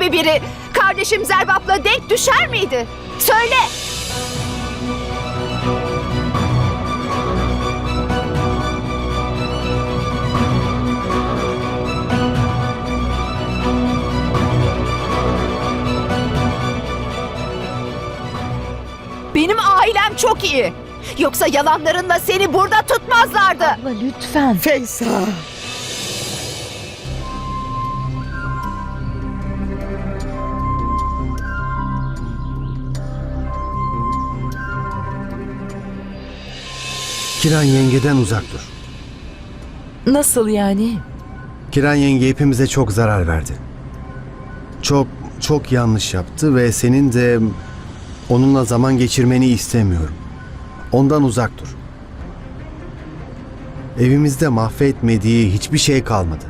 gibi biri kardeşim Zerbap'la denk düşer miydi? Söyle. Benim ailem çok iyi. Yoksa yalanlarınla seni burada tutmazlardı. Abla lütfen. Feysa. Kiran yengeden uzak dur. Nasıl yani? Kiran yenge hepimize çok zarar verdi. Çok çok yanlış yaptı ve senin de onunla zaman geçirmeni istemiyorum. Ondan uzak dur. Evimizde mahvetmediği hiçbir şey kalmadı.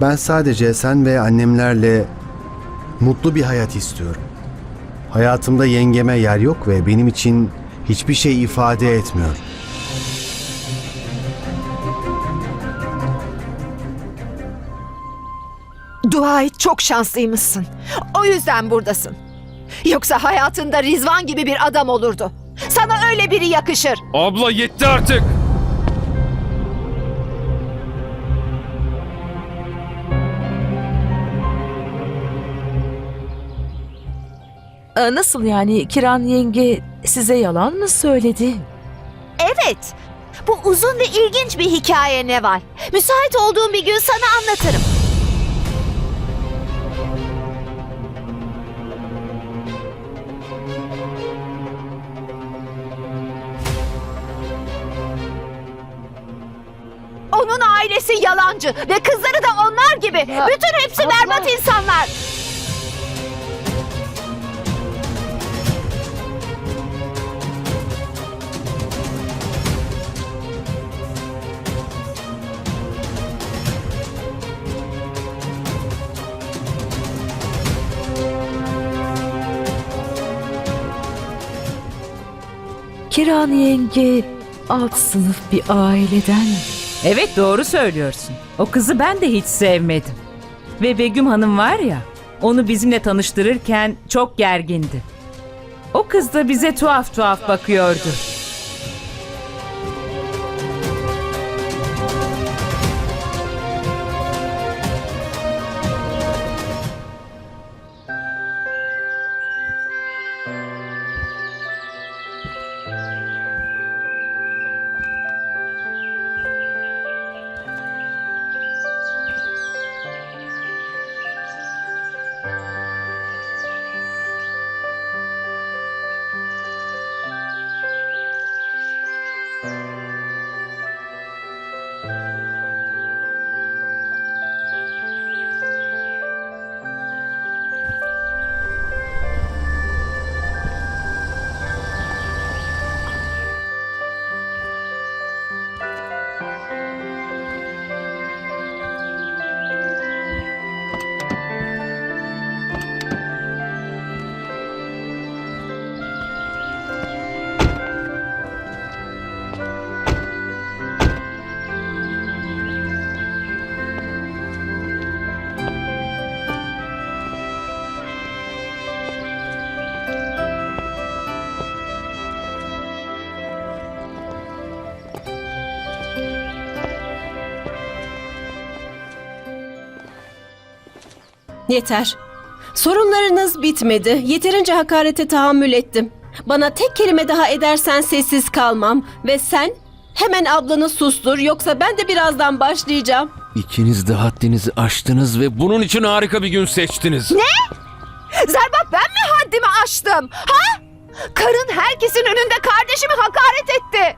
Ben sadece sen ve annemlerle mutlu bir hayat istiyorum. Hayatımda yengeme yer yok ve benim için hiçbir şey ifade etmiyor. Dua et çok şanslıymışsın. O yüzden buradasın. Yoksa hayatında Rizvan gibi bir adam olurdu. Sana öyle biri yakışır. Abla yetti artık. Nasıl yani? Kiran yenge size yalan mı söyledi? Evet. Bu uzun ve ilginç bir hikaye ne var? Müsait olduğum bir gün sana anlatırım. Onun ailesi yalancı ve kızları da onlar gibi. Bütün hepsi berbat insanlar. Kiran yenge alt sınıf bir aileden. Evet doğru söylüyorsun. O kızı ben de hiç sevmedim. Ve Begüm Hanım var ya, onu bizimle tanıştırırken çok gergindi. O kız da bize tuhaf tuhaf bakıyordu. Yeter. Sorunlarınız bitmedi. Yeterince hakarete tahammül ettim. Bana tek kelime daha edersen sessiz kalmam ve sen hemen ablanı sustur yoksa ben de birazdan başlayacağım. İkiniz de haddinizi aştınız ve bunun için harika bir gün seçtiniz. Zerbap ben mi haddimi aştım? Ha? Karın herkesin önünde kardeşimi hakaret etti.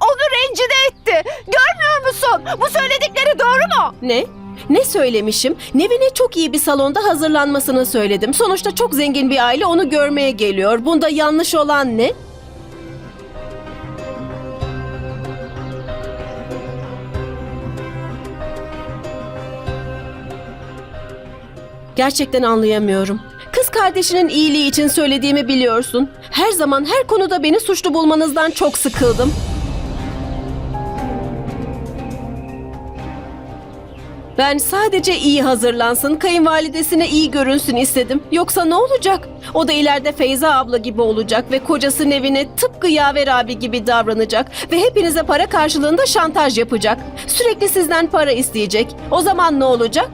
Onu rencide etti. Görmüyor musun? Bu söyledikleri doğru mu? Ne? Ne söylemişim? Nevin'e çok iyi bir salonda hazırlanmasını söyledim. Sonuçta çok zengin bir aile onu görmeye geliyor. Bunda yanlış olan ne? Gerçekten anlayamıyorum. Kız kardeşinin iyiliği için söylediğimi biliyorsun. Her zaman her konuda beni suçlu bulmanızdan çok sıkıldım. Ben sadece iyi hazırlansın, kayınvalidesine iyi görünsün istedim. Yoksa ne olacak? O da ileride Feyza abla gibi olacak ve kocası Nevin'e tıpkı Yaver abi gibi davranacak ve hepinize para karşılığında şantaj yapacak. Sürekli sizden para isteyecek. O zaman ne olacak?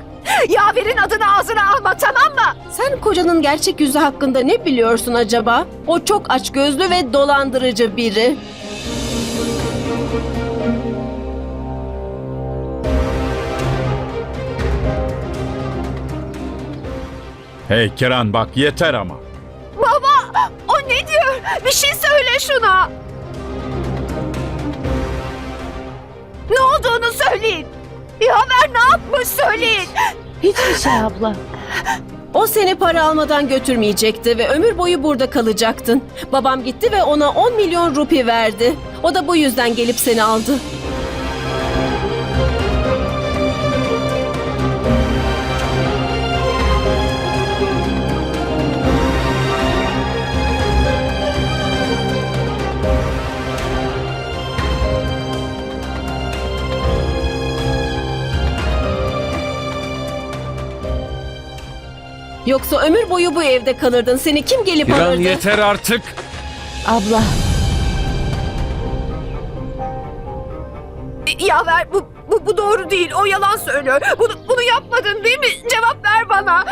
Yaver'in adını ağzına alma tamam mı? Sen kocanın gerçek yüzü hakkında ne biliyorsun acaba? O çok açgözlü ve dolandırıcı biri. Hey Kiran bak yeter ama. Baba o ne diyor? Bir şey söyle şuna. Ne olduğunu söyleyin. Yaver ne yapmış söyleyin. Hiçbir şey abla. O seni para almadan götürmeyecekti ve ömür boyu burada kalacaktın. Babam gitti ve ona 10 milyon rupi verdi. O da bu yüzden gelip seni aldı. Yoksa ömür boyu bu evde kalırdın. Seni kim gelip Kiran alırdı? yeter artık. Abla. Yaver bu, bu, bu doğru değil. O yalan söylüyor. Bunu, bunu yapmadın değil mi? Cevap ver bana.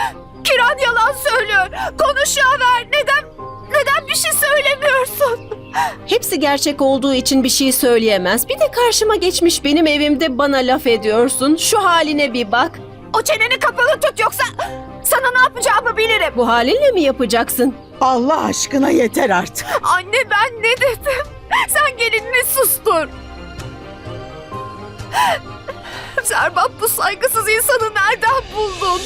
Kiran yalan söylüyor. Konuş Yaver. Neden, neden bir şey söylemiyorsun? Hepsi gerçek olduğu için bir şey söyleyemez. Bir de karşıma geçmiş benim evimde bana laf ediyorsun. Şu haline bir bak. O çeneni kapalı tut yoksa ne yapacağımı bilirim. Bu halinle mi yapacaksın? Allah aşkına yeter artık. Anne ben ne dedim? Sen gelinini sustur. Serbat bu saygısız insanı nereden buldun?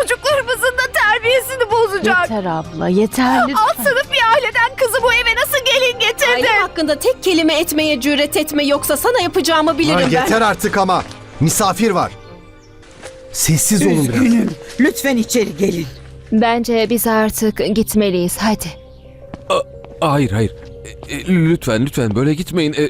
Çocuklarımızın da terbiyesini bozacak. Yeter abla yeter Alt lütfen. sınıf bir aileden kızı bu eve nasıl gelin getirdi? Ailem hakkında tek kelime etmeye cüret etme yoksa sana yapacağımı bilirim Ha, ben. yeter artık ama. Misafir var. Sessiz olun biraz. Üzgünüm. Lütfen içeri gelin. Bence biz artık gitmeliyiz. Hadi. Hayır hayır. E, e, Lütfen lütfen böyle gitmeyin. E,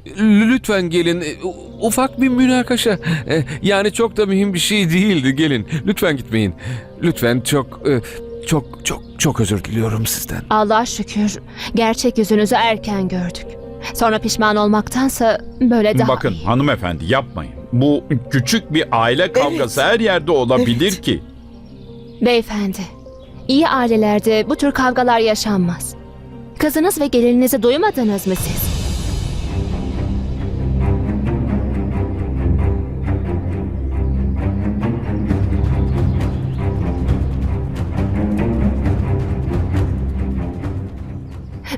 Lütfen gelin. E, u- Ufak bir münakaşa. E, Yani çok da mühim bir şey değildi. Gelin. Lütfen gitmeyin. Lütfen çok e, çok çok çok özür diliyorum sizden. Allah'a şükür gerçek yüzünüzü erken gördük. Sonra pişman olmaktansa böyle daha Bakın iyi. hanımefendi yapmayın. Bu küçük bir aile kavgası her yerde olabilir Evet. ki. Beyefendi, iyi ailelerde bu tür kavgalar yaşanmaz. Kızınız ve gelininizi duymadınız mı siz?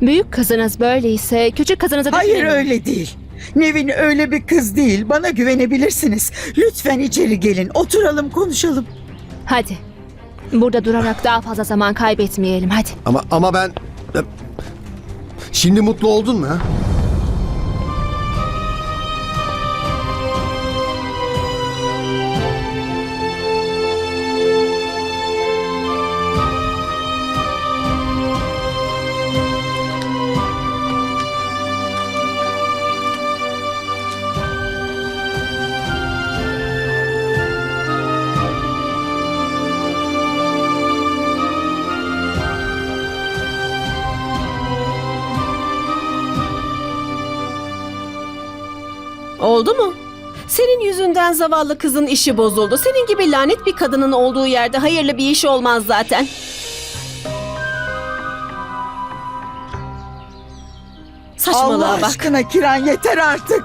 Büyük kızınız böyleyse küçük kızınızı Hayır düşünün. öyle değil. Nevin öyle bir kız değil. Bana güvenebilirsiniz. Lütfen içeri gelin. Oturalım konuşalım. Hadi. Burada durarak daha fazla zaman kaybetmeyelim hadi. Ama ama ben Şimdi mutlu oldun mu? ha? Oldu mu? Senin yüzünden zavallı kızın işi bozuldu. Senin gibi lanet bir kadının olduğu yerde hayırlı bir iş olmaz zaten. Saçmalığa Allah bak. aşkına Kiran yeter artık.